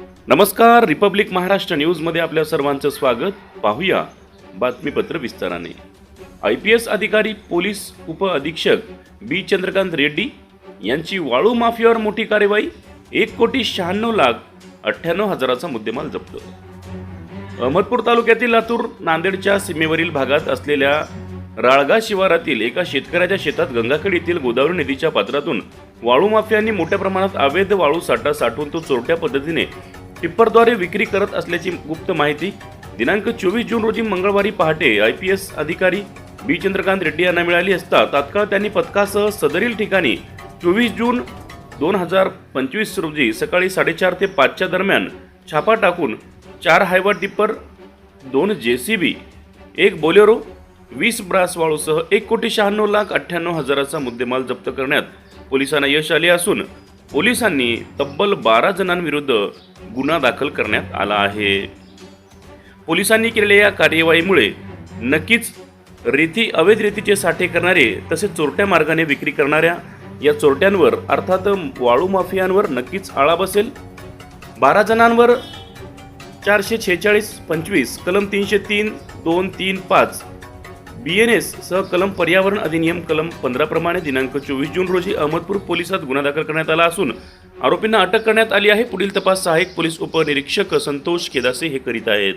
नमस्कार रिपब्लिक महाराष्ट्र न्यूजमध्ये आपल्या सर्वांचं स्वागत. पाहूया बातमीपत्र विस्ताराने. आय पी एस अधिकारी पोलीस उपअधीक्षक बी. चंद्रकांत रेड्डी यांची वाळू माफियावर मोठी कार्यवाही एक कोटी शहाण्णव लाख अठ्ठ्याण्णव हजाराचा मुद्देमाल जप्त. अहमदपूर तालुक्यातील लातूर नांदेडच्या सीमेवरील भागात असलेल्या राळगा शिवारातील एका शेतकऱ्याच्या शेतात गंगाखेड येथील गोदावरी नदीच्या पात्रातून वाळू माफियांनी मोठ्या प्रमाणात अवैध वाळू साठा साठवून तो चोरट्या पद्धतीने टिप्परद्वारे विक्री करत असल्याची गुप्त माहिती. दिनांक चोवीस जून रोजी मंगळवारी पहाटे आय पी एस अधिकारी बी. चंद्रकांत रेड्डी यांना मिळाली असता तात्काळ त्यांनी पथकासह सदरील ठिकाणी चोवीस जून दोन हजार पंचवीस रोजी सकाळी साडेचार ते पाचच्या दरम्यान छापा टाकून चार हायवा टिप्पर दोन जे सी बी एक बोलेरो वीस ब्रास वाळूसह एक कोटी शहाण्णव लाख अठ्ठ्याण्णव हजाराचा मुद्देमाल जप्त करण्यात पोलिसांना यश आले असून पोलिसांनी तब्बल बारा जणांविरुद्ध गुन्हा दाखल करण्यात आला आहे. पोलिसांनी केलेल्या या कार्यवाहीमुळे नक्कीच रेती अवैध रेतीचे साठे करणारे तसेच चोरट्या मार्गाने विक्री करणाऱ्या या चोरट्यांवर अर्थात वाळू माफियांवर नक्कीच आळा बसेल. बारा जणांवर चारशे छेचाळीस पंचवीस कलम तीनशे तीन दोन तीन पाच बी एन एस सह कलम पर्यावरण अधिनियम कलम पंधराप्रमाणे दिनांक चोवीस जून रोजी अहमदपूर पोलिसात गुन्हा दाखल करण्यात आला असून आरोपींना अटक करण्यात आली आहे. पुढील तपास सहाय्यक पोलीस उपनिरीक्षक संतोष केदासे हे करीत आहेत.